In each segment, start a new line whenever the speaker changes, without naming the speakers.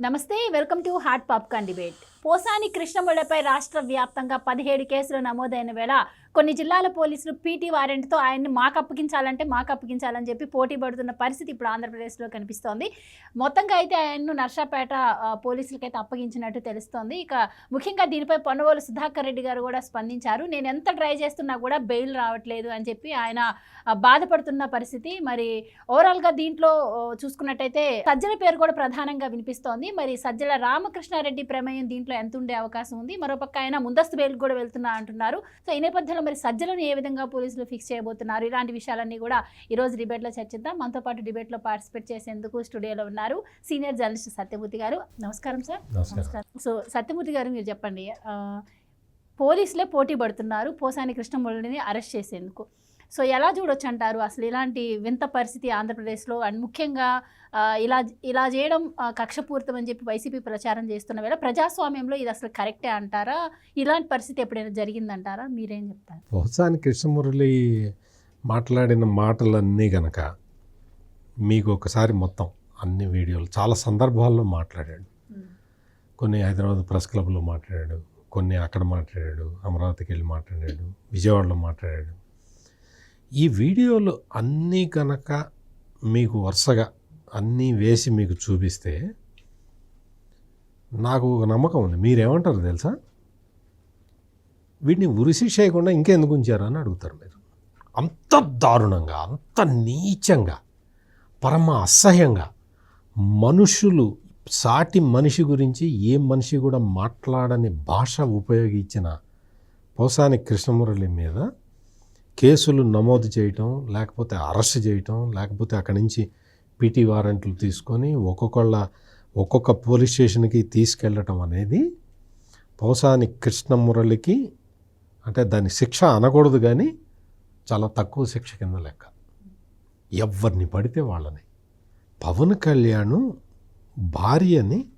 నమస్తే welcome to hot popcorn debate. Posani కృష్ణముడిపై రాష్ట్ర వ్యాప్తంగా పదిహేడు కేసులు నమోదైన వేళ కొన్ని జిల్లాల పోలీసులు పీటీ వారెంట్తో ఆయన్ని మాకు అప్పగించాలంటే మాకు అప్పగించాలని చెప్పి పోటీ పడుతున్న పరిస్థితి ఇప్పుడు ఆంధ్రప్రదేశ్లో కనిపిస్తోంది. మొత్తంగా అయితే ఆయన్ను నర్సాపేట పోలీసులకైతే అప్పగించినట్టు తెలుస్తోంది. ఇక ముఖ్యంగా దీనిపై పనువోలు సుధాకర్ రెడ్డి గారు కూడా స్పందించారు. నేను ఎంత ట్రై చేస్తున్నా కూడా బెయిల్ రావట్లేదు అని చెప్పి ఆయన బాధపడుతున్న పరిస్థితి. మరి ఓవరాల్గా దీంట్లో చూసుకున్నట్టయితే సజ్జల పేరు కూడా ప్రధానంగా వినిపిస్తోంది. మరి సజ్జల రామకృష్ణారెడ్డి ప్రమేయం దీంట్లో ఎంత ఉండే అవకాశం ఉంది. మరోపక్క ఆయన ముందస్తు బెయిల్ కూడా వెళ్తున్నా అంటున్నారు. సో ఈ నేపథ్యంలో మరి సజ్జలను ఏ విధంగా పోలీసులు ఫిక్స్ చేయబోతున్నారు? ఇలాంటి విషయాలన్నీ కూడా ఈ రోజు డిబేట్లో చర్చిద్దాం. మనతో పాటు డిబేట్లో పార్టిసిపేట్ చేసేందుకు స్టూడియోలో ఉన్నారు సీనియర్ జర్నలిస్ట్ సత్యమూర్తి గారు. నమస్కారం సార్.
నమస్కారం.
సో సత్యమూర్తి గారు మీరు చెప్పండి. పోలీసులే పోటీ పడుతున్నారు. పోసాని కృష్ణమురళిని అరెస్ట్ చేసేందుకు. సో ఎలా చూడొచ్చు అంటారు అసలు ఇలాంటి వింత పరిస్థితి ఆంధ్రప్రదేశ్లో అండ్ ముఖ్యంగా ఇలా ఇలా చేయడం కక్షపూరితం అని చెప్పి వైసీపీ ప్రచారం చేస్తున్న వేళ ప్రజాస్వామ్యంలో ఇది అసలు కరెక్టే అంటారా? ఇలాంటి పరిస్థితి ఎప్పుడైనా జరిగిందంటారా? మీరేం చెప్తారు?
బహుశాని కృష్ణమురళి మాట్లాడిన మాటలన్నీ గనక మీకు ఒకసారి మొత్తం అన్ని వీడియోలు చాలా సందర్భాల్లో మాట్లాడాడు. కొన్ని హైదరాబాద్ ప్రెస్ క్లబ్లో మాట్లాడాడు కొన్ని అక్కడ మాట్లాడాడు అమరావతికి వెళ్ళి మాట్లాడాడు విజయవాడలో మాట్లాడాడు. ఈ వీడియోలు అన్నీ కనుక మీకు వరుసగా అన్నీ వేసి మీకు చూపిస్తే నాకు ఒక నమ్మకం ఉంది. మీరేమంటారు తెలుసా? వీటిని ఉరిశిక్ష చేయకుండా ఇంకెందుకు ఉంచారు అని అడుగుతారు మీరు. అంత దారుణంగా అంత నీచంగా పరమ అసహ్యంగా మనుషులు సాటి మనిషి గురించి ఏ మనిషి కూడా మాట్లాడని భాష ఉపయోగించిన పోసాని కృష్ణమురళి మీద కేసులు నమోదు చేయటం లేకపోతే అరెస్ట్ చేయటం లేకపోతే అక్కడి నుంచి పీటీ వారెంట్లు తీసుకొని ఒక్కొక్కళ్ళ ఒక్కొక్క పోలీస్ స్టేషన్కి తీసుకెళ్ళటం అనేది పోసాని కృష్ణమురళికి అంటే దాని శిక్ష అనకూడదు కానీ చాలా తక్కువ శిక్ష కింద లెక్క. ఎవరిని పడితే వాళ్ళని. పవన్ కళ్యాణ్ భార్యని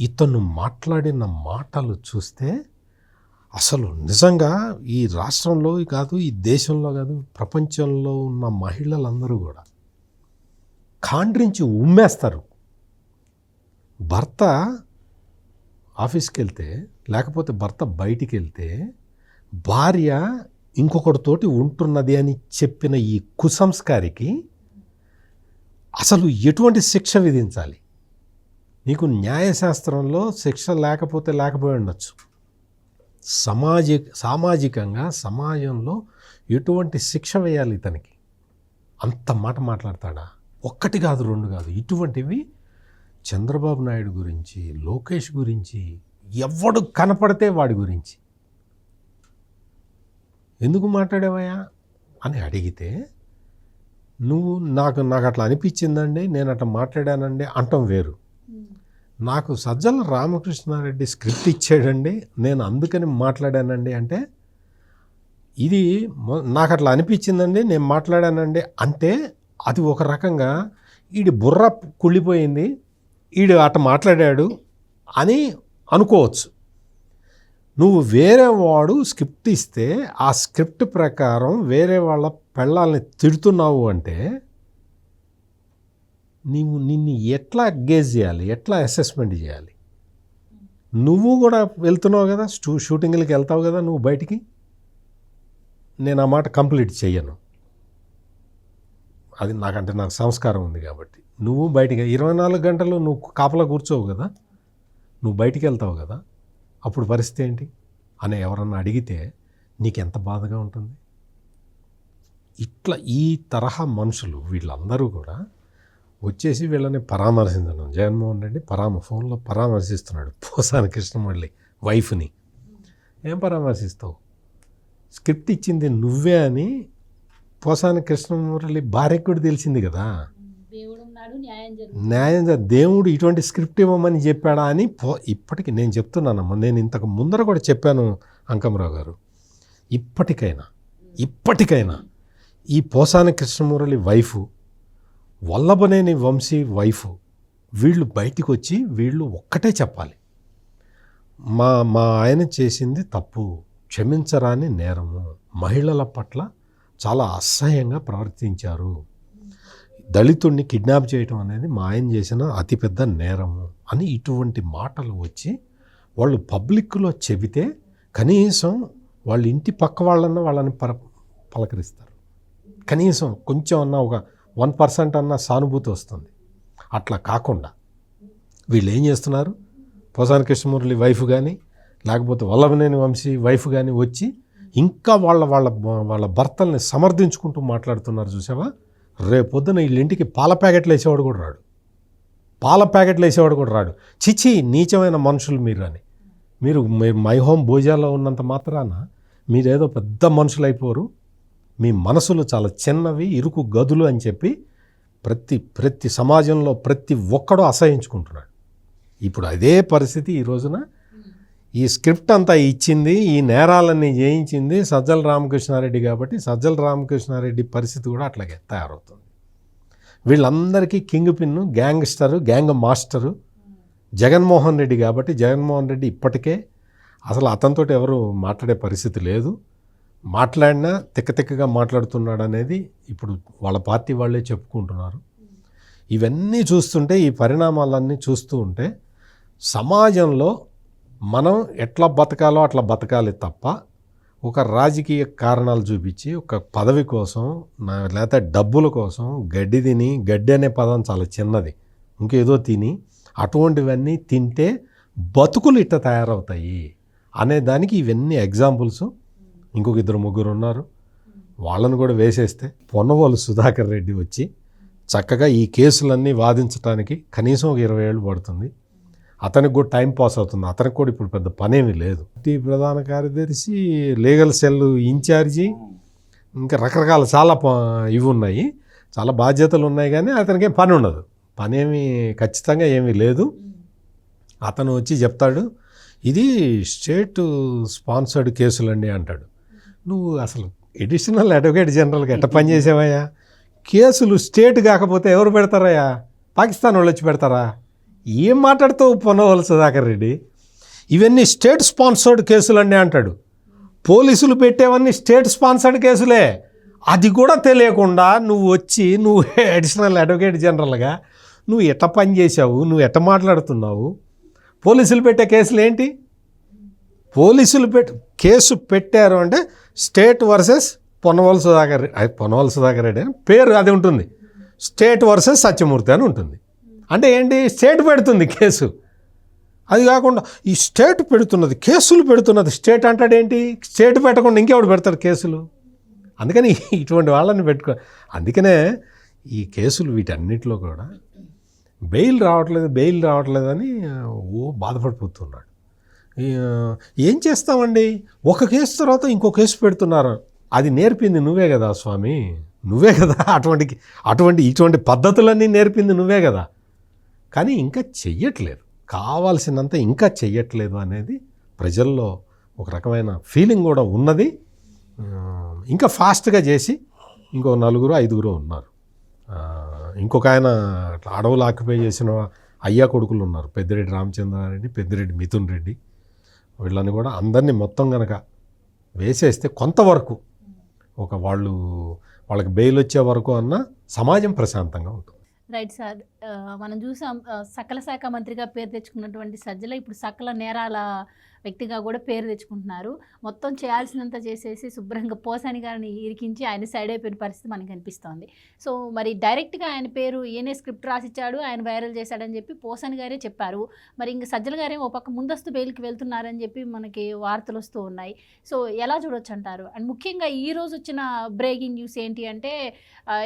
ఇతను మాట్లాడిన మాటలు చూస్తే అసలు నిజంగా ఈ రాష్ట్రంలో కాదు ఈ దేశంలో కాదు ప్రపంచంలో ఉన్న మహిళలందరూ కూడా ఖాండ్రించి ఉమ్మేస్తారు. భర్త ఆఫీస్కి వెళ్తే లేకపోతే భర్త బయటికి వెళ్తే భార్య ఇంకొకటితోటి ఉంటున్నది అని చెప్పిన ఈ కుసంస్కారికి అసలు ఎటువంటి శిక్ష విధించాలి? నీకు న్యాయశాస్త్రంలో శిక్ష లేకపోతే లేకపోయి ఉండొచ్చు. సమాజి సామాజికంగా సమాజంలో ఎటువంటి శిక్ష వేయాలి ఇతనికి? అంత మాట మాట్లాడతాడా? ఒక్కటి కాదు రెండు కాదు. ఇటువంటివి చంద్రబాబు నాయుడు గురించి లోకేష్ గురించి ఎవడు కనపడితే వాడి గురించి. ఎందుకు మాట్లాడేవయ్యా? అని అడిగితే నువ్వు నాకు నాకు అట్లా అనిపించిందండి నేను అట్లా మాట్లాడానండి అంటం వేరు. నాకు సజ్జల రామకృష్ణారెడ్డి స్క్రిప్ట్ ఇచ్చాడండి. నేను అందుకని మాట్లాడానండి. అంటే ఇది నాకు అట్లా అనిపించిందండి. నేను మాట్లాడానండి. అంటే అది ఒక రకంగా ఈడి బుర్ర కుళ్ళిపోయింది. ఈడు అట్ట మాట్లాడాడు అని అనుకోవచ్చు. నువ్వు వేరే వాడు స్క్రిప్ట్ ఇస్తే ఆ స్క్రిప్ట్ ప్రకారం వేరే వాళ్ళ పెళ్ళాలని తిడుతున్నావు అంటే నీవు నిన్ను ఎట్లా గేజ్ చేయాలి? ఎట్లా అసెస్మెంట్ చేయాలి? నువ్వు కూడా వెళ్తున్నావు కదా? స్టూ షూటింగ్లకి వెళ్తావు కదా నువ్వు బయటికి? నేను ఆ మాట కంప్లీట్ చెయ్యను. అది నాకంటే నాకు సంస్కారం ఉంది కాబట్టి. నువ్వు బయటికి ఇరవై నాలుగు గంటలు నువ్వు కాపలా కూర్చోవు కదా? నువ్వు బయటికి వెళ్తావు కదా? అప్పుడు పరిస్థితి ఏంటి? అని ఎవరన్నా అడిగితే నీకు ఎంత బాధగా ఉంటుంది? ఇట్లా ఈ తరహా మనుషులు వీళ్ళందరూ కూడా వచ్చేసి వీళ్ళని పరామర్శించడం. జగన్మోహన్ రెడ్డి పరామ ఫోన్లో పరామర్శిస్తున్నాడు. పోసాని కృష్ణమల్లి వైఫ్ని. ఏం పరామర్శిస్తావు? స్క్రిప్ట్ ఇచ్చింది నువ్వే అని పోసాని కృష్ణమురళి భార్యకు కూడా తెలిసింది కదా.
న్యాయం
దేవుడు ఇటువంటి స్క్రిప్ట్ ఇవ్వమని చెప్పాడా అని పో ఇప్పటికి నేను చెప్తున్నానమ్మా. నేను ఇంతకు ముందర కూడా చెప్పాను అంకమరావు గారు. ఇప్పటికైనా ఇప్పటికైనా ఈ పోసాని కృష్ణమురళి వైఫు వల్లభనేని వంశీ వైఫ్. వీళ్ళు బయటికి వచ్చి వీళ్ళు ఒక్కటే చెప్పాలి. మా మా ఆయన చేసింది తప్పు క్షమించరాని నేరము. మహిళల పట్ల చాలా అసహ్యంగా ప్రవర్తించారు. దళితుడిని కిడ్నాప్ చేయటం అనేది మా ఆయన చేసిన అతిపెద్ద నేరము అని ఇటువంటి మాటలు వచ్చి వాళ్ళు పబ్లిక్లో చెబితే కనీసం వాళ్ళ ఇంటి పక్క వాళ్ళన్నా వాళ్ళని పర పలకరిస్తారు. కనీసం కొంచెం అన్న ఒక వన్ పర్సెంట్ అన్న సానుభూతి వస్తుంది. అట్లా కాకుండా వీళ్ళు ఏం చేస్తున్నారు? పోసాని కృష్ణమురళి వైఫ్ కానీ లేకపోతే వల్లభనేని వంశీ వైఫ్ కానీ వచ్చి ఇంకా వాళ్ళ వాళ్ళ వాళ్ళ భర్తల్ని సమర్థించుకుంటూ మాట్లాడుతున్నారు చూసావా? రేపొద్దున వీళ్ళ ఇంటికి పాల ప్యాకెట్లు వేసేవాడు కూడా రాడు. పాల ప్యాకెట్లు వేసేవాడు కూడా రాడు. చిచి నీచమైన మనుషులు మీరు అని. మీరు మీరు మై హోమ్ భోజాల్లో ఉన్నంత మాత్రాన మీరేదో పెద్ద మనుషులు అయిపోరు మీ మనసులు చాలా చిన్నవి ఇరుకు గదులు అని చెప్పి ప్రతి ప్రతి సమాజంలో ప్రతి ఒక్కడూ అసహించుకుంటున్నాడు. ఇప్పుడు అదే పరిస్థితి ఈ రోజున. ఈ స్క్రిప్ట్ అంతా ఇచ్చింది ఈ నేరాలన్నీ చేయించింది సజ్జల రామకృష్ణారెడ్డి కాబట్టి సజ్జల రామకృష్ణారెడ్డి పరిస్థితి కూడా అట్లాగే తయారవుతుంది. వీళ్ళందరికీ king pin gangster gang master Jaganmohan Reddy కాబట్టి జగన్మోహన్ రెడ్డి ఇప్పటికే అసలు అతనితో ఎవరు మాట్లాడే పరిస్థితి లేదు. మాట్లాడినా తిక్కతిక్కగా మాట్లాడుతున్నాడు అనేది ఇప్పుడు వాళ్ళ పార్టీ వాళ్ళే చెప్పుకుంటున్నారు. ఇవన్నీ చూస్తుంటే ఈ పరిణామాలన్నీ చూస్తూ ఉంటే సమాజంలో మనం ఎట్లా బతకాలో అట్లా బతకాలి తప్ప ఒక రాజకీయ కారణాలు చూపించి ఒక పదవి కోసం లేకపోతే డబ్బుల కోసం గడ్డి తిని గడ్డి అనే పదం చాలా చిన్నది. ఇంకేదో తిని అటువంటివన్నీ తింటే బతుకులు ఇట్ట తయారవుతాయి అనే దానికి ఇవన్నీ ఎగ్జాంపుల్స్ ఇంకొక ఇద్దరు ముగ్గురు ఉన్నారు. వాళ్ళను కూడా వేసేస్తే పొన్నవోలు సుధాకర్ రెడ్డి వచ్చి చక్కగా ఈ కేసులన్నీ వాదించడానికి కనీసం ఒక ఇరవై ఏళ్ళు పడుతుంది. అతనికి కూడా టైం పాస్ అవుతుంది. అతనికి కూడా ఇప్పుడు పెద్ద పనేమీ లేదు. టీ ప్రధాన కార్యదర్శి లీగల్ సెల్ ఇన్ఛార్జి ఇంకా రకరకాల చాలా ఇవి ఉన్నాయి. చాలా బాధ్యతలు ఉన్నాయి కానీ అతనికి ఏం పని ఉండదు. పని ఏమీ ఖచ్చితంగా ఏమీ లేదు. అతను వచ్చి చెప్తాడు ఇది స్టేట్ స్పాన్సర్డ్ కేసులండి అంటాడు. నువ్వు అసలు ఎడిషనల్ అడ్వకేట్ జనరల్గా ఎట్ట పని చేసావయ్యా? కేసులు స్టేట్ కాకపోతే ఎవరు పెడతారయ్యా? పాకిస్తాన్ వాళ్ళు వచ్చి పెడతారా? ఏం మాట్లాడుతావు పొనవలస సుధాకర్ రెడ్డి? ఇవన్నీ స్టేట్ స్పాన్సర్డ్ కేసులండి అంటాడు. పోలీసులు పెట్టేవన్నీ స్టేట్ స్పాన్సర్డ్ కేసులే. అది కూడా తెలియకుండా నువ్వు వచ్చి నువ్వు అడిషనల్ అడ్వకేట్ జనరల్గా నువ్వు ఎట్ట పని చేసావు నువ్వు ఎట్ట మాట్లాడుతున్నావు? పోలీసులు పెట్టే కేసులు ఏంటి? పోలీసులు పెట్టి కేసు పెట్టారు అంటే స్టేట్ వర్సెస్ పొన్నవల సుధాకర్ రెడ్డి అది పొన్నవల్ సుధాకర్ రెడ్డి అని పేరు అది ఉంటుంది. స్టేట్ వర్సెస్ సత్యమూర్తి అని ఉంటుంది. అంటే ఏంటి? స్టేట్ పెడుతుంది కేసు. అది కాకుండా ఈ స్టేట్ పెడుతున్నది కేసులు పెడుతున్నది స్టేట్ అంటాడేంటి స్టేట్ పెట్టకుండా ఇంకెవడు పెడతాడు కేసులు? అందుకని ఇటువంటి వాళ్ళని పెట్టుకో అందుకనే ఈ కేసులు వీటన్నిటిలో కూడా బెయిల్ రావట్లేదు బెయిల్ రావట్లేదని ఓ బాధపడిపోతున్నాడు. ఏం చేస్తామండి ఒక కేసు తర్వాత ఇంకో కేసు పెడుతున్నారు. అది నేర్పింది నువ్వే కదా స్వామి. నువ్వే కదా అటువంటి అటువంటి ఇటువంటి పద్ధతులన్నీ నేర్పింది నువ్వే కదా. కానీ ఇంకా చెయ్యట్లేదు. కావాల్సినంత ఇంకా చెయ్యట్లేదు అనేది ప్రజల్లో ఒక రకమైన ఫీలింగ్ కూడా ఉన్నది. ఇంకా ఫాస్ట్గా చేసి ఇంకో నలుగురు ఐదుగురు ఉన్నారు. ఇంకొక ఆయన అడవులు ఆక్యుపై చేసిన అయ్యా కొడుకులు ఉన్నారు. పెద్దిరెడ్డి రామచంద్రారెడ్డి పెద్దిరెడ్డి మిథున్ రెడ్డి. వీళ్ళని కూడా అందరినీ మొత్తం కనుక వేసేస్తే కొంతవరకు ఒక వాళ్ళు వాళ్ళకి బెయిల్ వచ్చే వరకు అన్న సమాజం ప్రశాంతంగా ఉంటుంది.
Right sir. మనం చూసాం సకల శాఖ మంత్రిగా పేరు తెచ్చుకున్నటువంటి సజ్జల ఇప్పుడు సకల నేరాల వ్యక్తిగా కూడా పేరు తెచ్చుకుంటున్నారు. మొత్తం చేయాల్సినంత చేసేసి శుభ్రంగా పోసాని గారిని ఇరికించి ఆయన సైడ్ అయిపోయిన పరిస్థితి మనకు కనిపిస్తోంది. సో మరి డైరెక్ట్గా ఆయన పేరు ఈయనే స్క్రిప్ట్ రాసిచ్చాడు ఆయన వైరల్ చేశాడని చెప్పి పోసాని గారే చెప్పారు. మరి ఇంక సజ్జల గారే ఓ పక్క ముందస్తు బెయిల్కి వెళ్తున్నారని చెప్పి మనకి వార్తలు వస్తూ ఉన్నాయి. సో ఎలా చూడొచ్చు అంటారు అండ్ ముఖ్యంగా ఈ రోజు వచ్చిన బ్రేకింగ్ న్యూస్ ఏంటి అంటే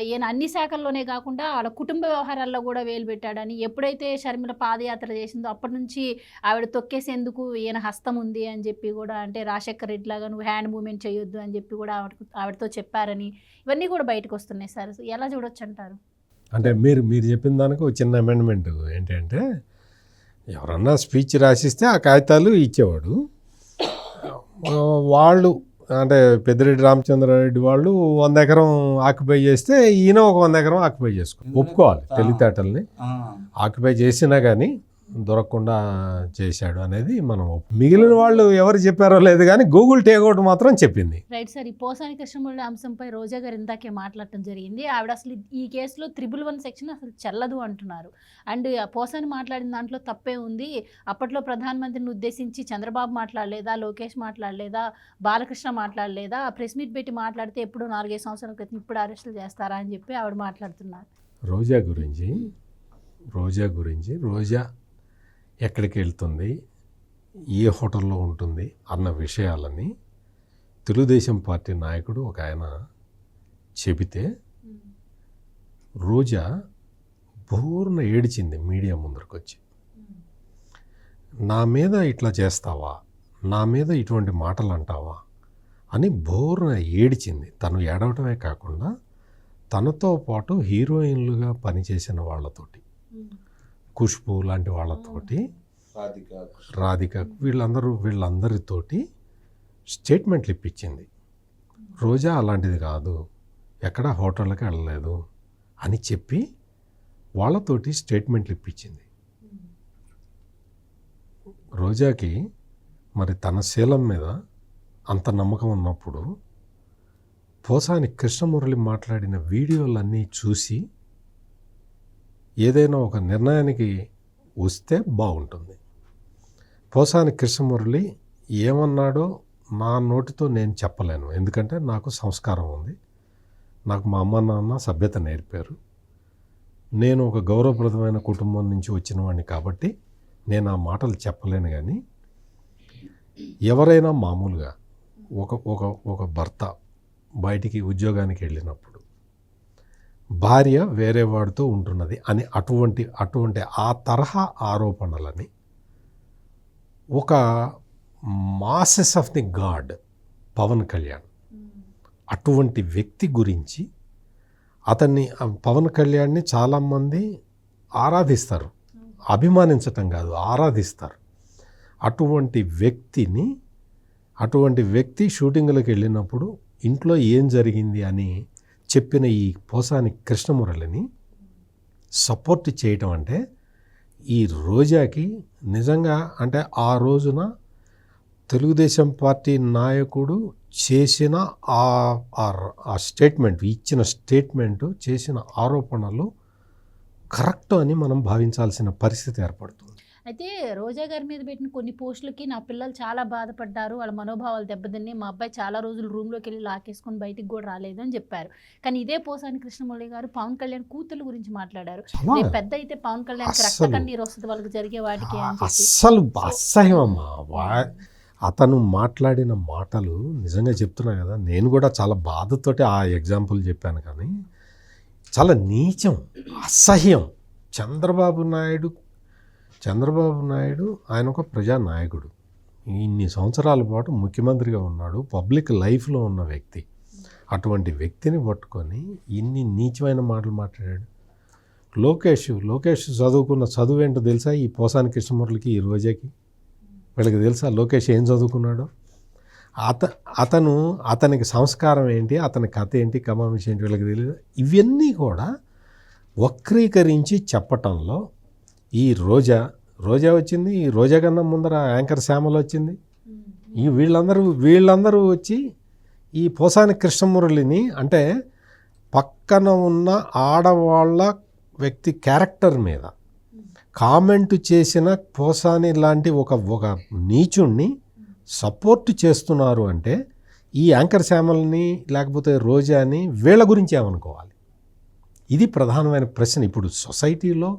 ఈయన అన్ని శాఖల్లోనే కాకుండా వాళ్ళ కుటుంబ వ్యవహారాల్లో కూడా వేలు పెట్టాడని ఎప్పుడైతే షర్మిల పాదయాత్ర చేసిందో అప్పటి నుంచి ఆవిడ తొక్కేసేందుకు ఈయన హస్త ఉంది అని చెప్పి కూడా అంటే రాజశేఖర్ రెడ్డి లాగా నువ్వు హ్యాండ్ మూమెంట్ చేయొద్దు అని చెప్పి కూడా ఆవిడ ఆవిడతో చెప్పారని ఇవన్నీ కూడా బయటకు వస్తున్నాయి సార్. ఎలా చూడొచ్చు అంటారు
అంటే మీరు మీరు చెప్పిన దానికి ఒక చిన్న అమెండ్మెంట్ ఏంటంటే ఎవరన్నా స్పీచ్ రాసిస్తే ఆ కాగితాలు ఇచ్చేవాడు. వాళ్ళు అంటే పెద్దిరెడ్డి రామచంద్రారెడ్డి వాళ్ళు వంద ఎకరం ఆక్యుపై చేస్తే ఈయన ఒక వంద ఎకరం ఆక్యుపై చేసుకో ఒప్పుకోవాలి తెలివితేటల్ని. ఆక్యుపై చేసినా కానీ దొరకకుండా చేశాడు అనేది మనం మిగిలిన వాళ్ళు ఎవరు చెప్పారో లేదు కానీ గూగుల్ టేక్అవుట్ మాత్రం చెప్పింది.
రైట్ సార్ ఈ పోసాని కృష్ణమురళి అంశంపై రోజా గారు ఇందాకే మాట్లాడటం జరిగింది. ఆవిడ అసలు ఈ కేసులో త్రిబుల్ వన్ సెక్షన్ అసలు చెల్లదు అంటున్నారు. అండ్ పోసాని మాట్లాడిన దాంట్లో తప్పే ఉంది. అప్పట్లో ప్రధానమంత్రిని ఉద్దేశించి చంద్రబాబు మాట్లాడలేదా లోకేష్ మాట్లాడలేదా బాలకృష్ణ మాట్లాడలేదా ప్రెస్ మీట్ పెట్టి మాట్లాడితే ఎప్పుడు నాలుగైదు సంవత్సరాల క్రితం ఇప్పుడు అరెస్టులు చేస్తారా అని చెప్పి ఆవిడ మాట్లాడుతున్నారు.
రోజా గురించి రోజా గురించి రోజా ఎక్కడికి వెళ్తుంది? ఏ హోటల్లో ఉంటుంది? అన్న విషయాలని తెలుగుదేశం పార్టీ నాయకుడు ఒక ఆయన చెబితే రోజా బోర్న ఏడిచింది మీడియా ముందరకు వచ్చి నా మీద ఇట్లా చేస్తావా? నా మీద ఇటువంటి మాటలు అంటావా అని బోర్న ఏడిచింది. తను ఏడవటమే కాకుండా తనతో పాటు హీరోయిన్లుగా పనిచేసిన వాళ్ళతోటి. ఖుష్బు లాంటి వాళ్ళతోటి రాధిక వీళ్ళందరూ వీళ్ళందరితోటి స్టేట్మెంట్లు ఇప్పించింది. రోజా అలాంటిది కాదు ఎక్కడ హోటళ్ళకి వెళ్ళలేదు అని చెప్పి వాళ్ళతోటి స్టేట్మెంట్లు ఇప్పించింది. రోజాకి మరి తన శీలం మీద అంత నమ్మకం ఉన్నప్పుడు పోసాని కృష్ణమురళి మాట్లాడిన వీడియోలన్నీ చూసి ఏదైనా ఒక నిర్ణయానికి వస్తే బాగుంటుంది. పోసాని కృష్ణమురళి ఏమన్నాడో నా నోటితో నేను చెప్పలేను. ఎందుకంటే నాకు సంస్కారం ఉంది. నాకు మా అమ్మ నాన్న సభ్యత నేర్పారు. నేను ఒక గౌరవప్రదమైన కుటుంబం నుంచి వచ్చిన వాడిని కాబట్టి నేను ఆ మాటలు చెప్పలేను కానీ ఎవరైనా మామూలుగా ఒక ఒక ఒక భర్త బయటికి ఉద్యోగానికి వెళ్ళినప్పుడు భార్య వేరే వాడితో ఉంటున్నది అని అటువంటి అటువంటి ఆ తరహా ఆరోపణలని ఒక masses of the god Pawan Kalyan అటువంటి వ్యక్తి గురించి అతన్ని పవన్ కళ్యాణ్ని చాలామంది ఆరాధిస్తారు. అభిమానించటం కాదు ఆరాధిస్తారు. అటువంటి వ్యక్తిని అటువంటి వ్యక్తి షూటింగ్లకు వెళ్ళినప్పుడు ఇంట్లో ఏం జరిగింది అని చెప్పిన ఈ పోసాని కృష్ణమురళిని సపోర్ట్ చేయటం అంటే ఈ రోజాకి నిజంగా అంటే ఆ రోజున తెలుగుదేశం పార్టీ నాయకుడు చేసిన ఆ ఆ- ఆ స్టేట్మెంట్ ఇచ్చిన స్టేట్మెంటు చేసిన ఆరోపణలు కరెక్ట్ అని మనం భావించాల్సిన పరిస్థితి ఏర్పడుతుంది.
అయితే రోజా గారి మీద పెట్టిన కొన్ని పోస్టులకి నా పిల్లలు చాలా బాధపడ్డారు. వాళ్ళ మనోభావాలు దెబ్బతిన్నాయి. మా అబ్బాయి చాలా రోజులు రూమ్లోకి వెళ్ళి లాకేసుకొని బయటికి కూడా రాలేదు అని చెప్పారు. కానీ ఇదే పోసాని కృష్ణమురళి గారు పవన్ కళ్యాణ్ కూతురు గురించి మాట్లాడారు. రేపు పెద్ద అయితే పవన్ కళ్యాణ్ రక్త. కన్నీరు వస్తుంది వాళ్ళకి జరిగే వాటికి
అస్సలు అతను మాట్లాడిన మాటలు నిజంగా చెప్తున్నా కదా నేను కూడా చాలా బాధతోటి ఆ ఎగ్జాంపుల్ చెప్పాను కానీ చాలా నీచం అసహ్యం. చంద్రబాబు నాయుడు చంద్రబాబు నాయుడు ఆయన ఒక ప్రజానాయకుడు. ఇన్ని సంవత్సరాల పాటు ముఖ్యమంత్రిగా ఉన్నాడు పబ్లిక్ లైఫ్లో ఉన్న వ్యక్తి. అటువంటి వ్యక్తిని పట్టుకొని ఇన్ని నీచమైన మాటలు మాట్లాడాడు. లోకేష్ లోకేష్ చదువుకున్న చదువు ఏంటో తెలుసా ఈ పోసాని కృష్ణమూర్తికి ఈ రోజాకి? వీళ్ళకి తెలుసా లోకేష్ ఏం చదువుకున్నాడో? అత అతను అతనికి సంస్కారం ఏంటి అతని కథ ఏంటి కమామిషి ఏంటి వీళ్ళకి తెలియదు ఇవన్నీ కూడా వక్రీకరించి చెప్పటంలో ఈ రోజా రోజా వచ్చింది ఈ రోజా కన్నా ముందర యాంకర్ శ్యామల వచ్చింది. ఈ వీళ్ళందరూ వీళ్ళందరూ వచ్చి ఈ పోసాని కృష్ణమురళిని అంటే పక్కన ఉన్న ఆడవాళ్ళ వ్యక్తి క్యారెక్టర్ మీద కామెంట్ చేసిన పోసాని లాంటి ఒక ఒక నీచుణ్ణి సపోర్ట్ చేస్తున్నారు అంటే ఈ యాంకర్ శ్యామల్ని లేకపోతే రోజాని వీళ్ళ గురించి ఏమనుకోవాలి? ఇది ప్రధానమైన ప్రశ్న. ఇప్పుడు సొసైటీలో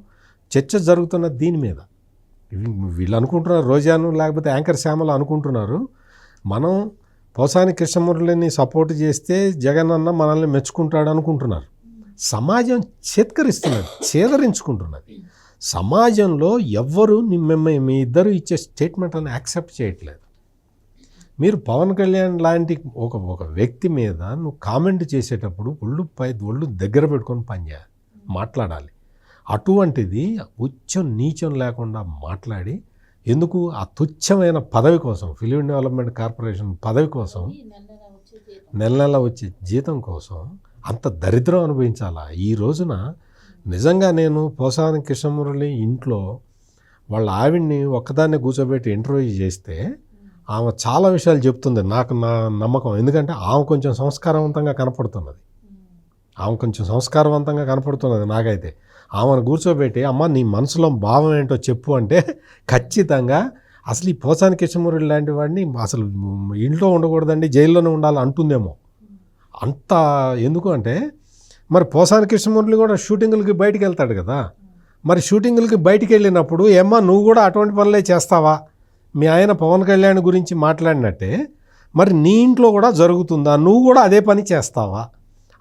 చర్చ జరుగుతున్న దీని మీద. వీళ్ళు అనుకుంటున్నారు రోజాను లేకపోతే యాంకర్ శ్యామలు అనుకుంటున్నారు. మనం పోసాని కృష్ణమురళిని సపోర్ట్ చేస్తే జగన్ అన్న మనల్ని మెచ్చుకుంటాడు అనుకుంటున్నారు. సమాజం చేత్కరిస్తున్నది చేదరించుకుంటున్నది. సమాజంలో ఎవ్వరు మిమ్మల్ని మీ ఇద్దరు ఇచ్చే స్టేట్మెంట్ అని యాక్సెప్ట్ చేయట్లేదు. మీరు పవన్ కళ్యాణ్ లాంటి ఒక ఒక వ్యక్తి మీద నువ్వు కామెంట్ చేసేటప్పుడు ఒళ్ళు పై ఒళ్ళు దగ్గర పెట్టుకొని పనిచేయాలి మాట్లాడాలి. అటువంటిది ఉచ్చం నీచం లేకుండా మాట్లాడి ఎందుకు ఆ తుచ్చమైన పదవి కోసం ఫిలిం డెవలప్మెంట్ కార్పొరేషన్ పదవి కోసం నెల నెల వచ్చే జీతం. కోసం అంత దరిద్రం అనుభవించాలా? ఈ రోజున నిజంగా నేను పోసాని కృష్ణమురళి ఇంట్లో వాళ్ళ ఆవిడ్ని ఒక్కదాన్ని కూర్చోబెట్టి ఇంటర్వ్యూ చేస్తే ఆమె చాలా విషయాలు చెప్తుంది. నాకు నా నమ్మకం. ఎందుకంటే ఆమె కొంచెం సంస్కారవంతంగా కనపడుతున్నది. ఆమె కొంచెం సంస్కారవంతంగా కనపడుతున్నది నాకైతే. ఆమెను కూర్చోబెట్టి అమ్మ నీ మనసులో భావం ఏంటో చెప్పు అంటే ఖచ్చితంగా అసలు ఈ పోసాని కృష్ణమూర్తి లాంటి వాడిని అసలు ఇంట్లో ఉండకూడదండి జైల్లోనే ఉండాలి అంటుందేమో. అంత ఎందుకు అంటే మరి పోసాని కృష్ణమూర్తి కూడా షూటింగులకి బయటికి వెళ్తాడు కదా. మరి షూటింగులకి బయటికి వెళ్ళినప్పుడు ఏమ్మా నువ్వు కూడా అటువంటి పనులే చేస్తావా? మీ ఆయన పవన్ కళ్యాణ్ గురించి మాట్లాడినట్టే మరి నీ ఇంట్లో కూడా జరుగుతుందా? నువ్వు కూడా అదే పని చేస్తావా?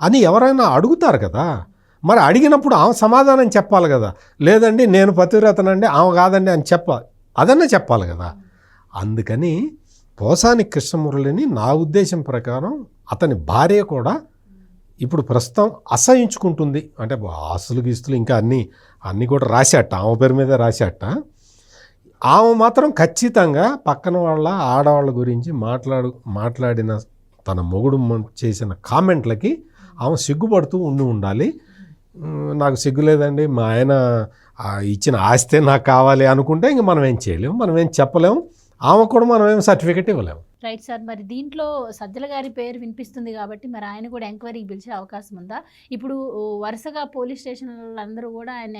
అని ఎవరైనా అడుగుతారు కదా. మరి అడిగినప్పుడు ఆమె సమాధానం చెప్పాలి కదా. లేదండి నేను పతివ్రతనండి ఆమె కాదండి అని చెప్ప అదన్నా చెప్పాలి కదా. అందుకని పోసాని కృష్ణమురళిని నా ఉద్దేశం ప్రకారం అతని భార్య కూడా ఇప్పుడు ప్రస్తుతం అసహించుకుంటుంది. అంటే ఆస్తులు గీస్తులు ఇంకా అన్నీ అన్నీ కూడా రాశాట. ఆమె పేరు మీద రాశాట. ఆమె మాత్రం ఖచ్చితంగా పక్కన వాళ్ళ ఆడవాళ్ళ గురించి మాట్లాడు మాట్లాడిన తన మొగుడు చేసిన కామెంట్లకి ఆమె సిగ్గుపడుతూ ఉండి ఉండాలి. నాకు సిగ్గు లేదండి మా ఆయన ఇచ్చిన ఆస్తే నాకు కావాలి అనుకుంటే ఇంక మనం ఏం చేయలేము మనం ఏం చెప్పలేము ఆమె కూడా మనం ఏం సర్టిఫికెట్ ఇవ్వలేము.
రైట్ సార్ మరి దీంట్లో సజ్జల గారి పేరు వినిపిస్తుంది కాబట్టి మరి ఆయన కూడా ఎంక్వైరీకి పిలిచే అవకాశం ఉందా? ఇప్పుడు వరుసగా పోలీస్ స్టేషన్లందరూ కూడా ఆయన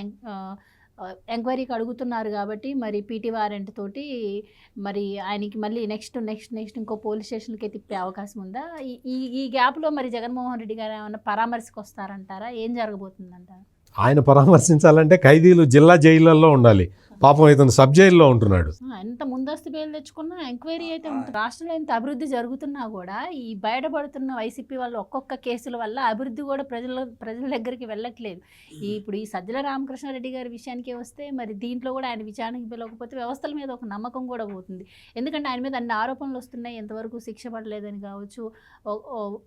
ఎంక్వైరీకి అడుగుతున్నారు కాబట్టి మరి పీటీ వారెంట్ తోటి మరి ఆయనకి మళ్ళీ నెక్స్ట్ నెక్స్ట్ నెక్స్ట్ ఇంకో పోలీస్ స్టేషన్కి తిప్పే అవకాశం ఉందా? ఈ- ఈ ఈ గ్యాప్లో మరి జగన్మోహన్ రెడ్డి గారు ఏమైనా పరామర్శకు వస్తారంటారా? ఏం జరగబోతుందంటారా?
ఆయన పరామర్శించాలంటే ఖైదీలు జిల్లా జైళ్ళల్లో ఉండాలి. పాపం ఇతను సబ్ జైల్లో ఉంటున్నాడు.
ఎంత ముందస్తు బెయిల్ తెచ్చుకున్నా ఎంక్వైరీ అయితే ఉంటుంది రాష్ట్రంలో ఎంత అభివృద్ధి జరుగుతున్నా కూడా ఈ బయటపడుతున్న వైసీపీ వాళ్ళు ఒక్కొక్క కేసుల వల్ల అభివృద్ధి కూడా ప్రజల ప్రజల దగ్గరికి వెళ్ళట్లేదు. ఈ ఇప్పుడు ఈ సజ్జల రామకృష్ణారెడ్డి గారి విషయానికి వస్తే మరి దీంట్లో కూడా ఆయన విచారణకి పిలవకపోతే వ్యవస్థల మీద ఒక నమ్మకం కూడా పోతుంది. ఎందుకంటే ఆయన మీద అన్ని ఆరోపణలు వస్తున్నాయి. ఎంతవరకు శిక్ష పడలేదని కావచ్చు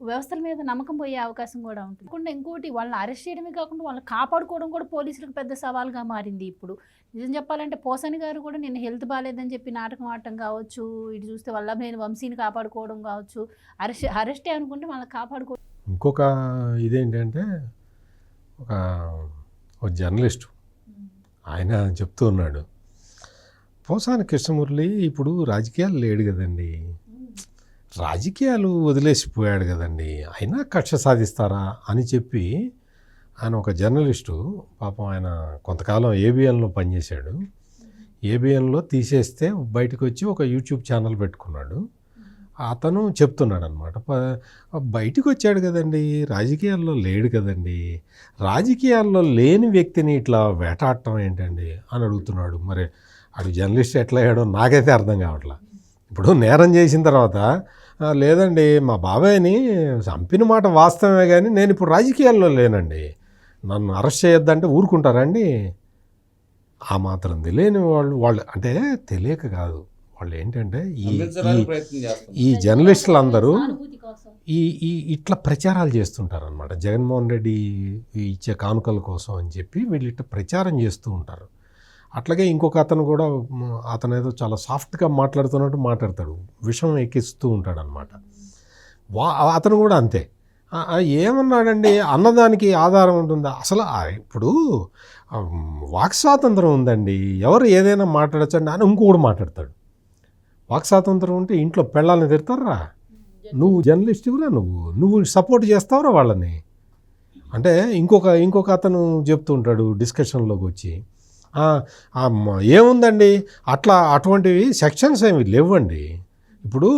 వ్యవస్థల మీద నమ్మకం పోయే అవకాశం కూడా ఉంటుంది. కాకుండా ఇంకోటి వాళ్ళని అరెస్ట్ చేయడమే కాకుండా వాళ్ళని కాపాడుకోవడం కూడా పోలీసులకు పెద్ద సవాల్గా మారింది ఇప్పుడు. నిజం చెప్పాలంటే పోసని గారు కూడా నేను హెల్త్ బాగాలేదని చెప్పి నాటకం ఆడటం కావచ్చు ఇటు చూస్తే వల్ల నేను వంశీని కాపాడుకోవడం కావచ్చు అరెస్ట్ అరెస్టే అనుకుంటే వాళ్ళని కాపాడుకో
ఇంకొక ఇదేంటంటే ఒక ఒక జర్నలిస్ట్ ఆయన చెప్తూ ఉన్నాడు పోసాని కృష్ణమురళి ఇప్పుడు రాజకీయాలు లేడు కదండి. రాజకీయాలు వదిలేసిపోయాడు కదండి. అయినా కక్ష సాధిస్తారా అని చెప్పి ఆయన ఒక జర్నలిస్టు పాపం ఆయన కొంతకాలం ఏబిఎన్లో పనిచేశాడు. ఏబిఎన్లో తీసేస్తే బయటకు వచ్చి ఒక యూట్యూబ్ ఛానల్ పెట్టుకున్నాడు. అతను చెప్తున్నాడు అనమాట బయటికి వచ్చాడు కదండి రాజకీయాల్లో లేడు కదండి రాజకీయాల్లో లేని వ్యక్తిని ఇట్లా వేటాడటం ఏంటండి? అని అడుగుతున్నాడు. మరి అడు జర్నలిస్ట్ ఎట్లా అయ్యాడో నాకైతే అర్థం కావట్లా. ఇప్పుడు నేరం చేసిన తర్వాత లేదండి మా బాబాయ్ని చంపిన మాట వాస్తవమే కానీ నేను ఇప్పుడు రాజకీయాల్లో లేనండి. నన్ను అరెస్ట్ చేయొద్దంటే ఊరుకుంటారండి ఆ మాత్రం తెలియని వాళ్ళు వాళ్ళు అంటే తెలియక కాదు. వాళ్ళు ఏంటంటే ఈ ఈ-
ప్రయత్నం చేస్తాం
ఈ జర్నలిస్టులు అందరూ. ఈ ఈ ఇట్లా ప్రచారాలు చేస్తుంటారనమాట జగన్మోహన్ రెడ్డి ఇచ్చే కానుకల కోసం అని చెప్పి వీళ్ళు ఇట్లా ప్రచారం చేస్తూ ఉంటారు. అట్లాగే ఇంకొక అతను కూడా అతను ఏదో చాలా సాఫ్ట్గా మాట్లాడుతున్నట్టు మాట్లాడతాడు. విషం ఎక్కిస్తూ ఉంటాడు అనమాట వా అతను కూడా అంతే. ఏమన్నాడండి? అన్నదానికి ఆధారం ఉంటుందా? అసలు ఇప్పుడు వాక్ స్వాతంత్రం ఉందండి. ఎవరు ఏదైనా మాట్లాడచ్చండి అని ఇంకొకడు మాట్లాడతాడు. వాక్ స్వాతంత్రం ఉంటే ఇంట్లో పెళ్ళాలని తిడతారా? నువ్వు జర్నలిస్టువురా నువ్వు? నువ్వు సపోర్ట్ చేస్తావురా వాళ్ళని? అంటే ఇంకొక ఇంకొక అతను చెప్తూ ఉంటాడు డిస్కషన్లోకి వచ్చి. ఏముందండి? అట్లా అటువంటివి సెక్షన్స్ ఏమి లేవండి. ఇప్పుడు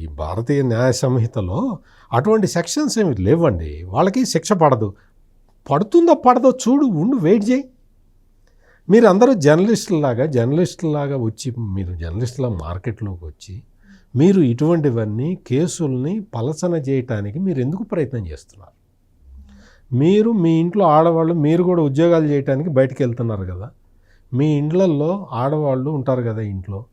ఈ భారతీయ న్యాయ సంహితలో అటువంటి సెక్షన్స్ ఏమి లేవండి. వాళ్ళకి శిక్ష పడదు. పడుతుందో పడదో చూడు ఉండు వెయిట్ చేయి. మీరు అందరూ జర్నలిస్టులాగా జర్నలిస్టులాగా వచ్చి మీరు జర్నలిస్టుల మార్కెట్లోకి వచ్చి మీరు ఇటువంటివన్నీ కేసుల్ని పలసన చేయటానికి మీరు ఎందుకు ప్రయత్నం చేస్తున్నారు? మీరు మీ ఇంట్లో ఆడవాళ్ళు మీరు కూడా ఉద్యోగాలు చేయడానికి బయటకు వెళ్తున్నారు కదా. మీ ఇండ్లల్లో ఆడవాళ్ళు ఉంటారు కదా ఇంట్లో.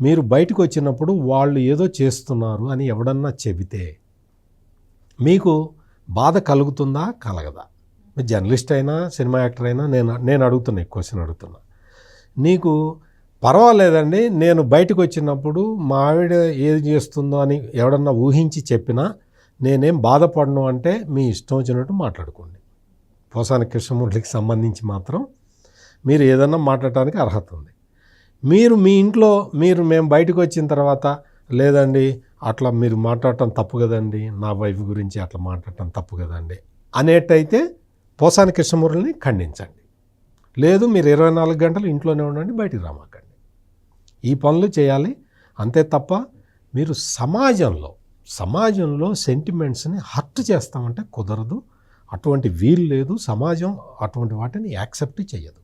మీరు బయటకు వచ్చినప్పుడు వాళ్ళు ఏదో చేస్తున్నారు అని ఎవడన్నా చెబితే మీకు బాధ కలుగుతుందా? కలగదా. జర్నలిస్ట్ అయినా సినిమా యాక్టర్ అయినా నేను నేను అడుగుతున్నా ఈ క్వశ్చన్ అడుగుతున్నా. నీకు పర్వాలేదండి నేను బయటకు వచ్చినప్పుడు మా ఆవిడ ఏది చేస్తుందో అని ఎవడన్నా ఊహించి చెప్పినా నేనేం బాధపడను అంటే మీ ఇష్టం వచ్చినట్టు మాట్లాడుకోండి. పోసాని కృష్ణమూర్తికి సంబంధించి మాత్రం మీరు ఏదన్నా మాట్లాడటానికి అర్హత ఉంది. మీరు మీ ఇంట్లో మీరు మేము బయటకు వచ్చిన తర్వాత లేదండి అట్లా మీరు మాట్లాడటం తప్పు కదండి. నా వైఫ్ గురించి అట్లా మాట్లాడటం తప్పు కదండి. అనేటైతే పోసాని కృష్ణమూర్తిని ఖండించండి. లేదు మీరు ఇరవై నాలుగు గంటలు ఇంట్లోనే ఉండండి బయటికి రామాకండి. ఈ పనులు చేయాలి. అంతే తప్ప మీరు సమాజంలో సమాజంలో సెంటిమెంట్స్ని హర్ట్ చేస్తామంటే కుదరదు. అటువంటి వీలు లేదు. సమాజం అటువంటి వాటిని యాక్సెప్ట్ చేయదు.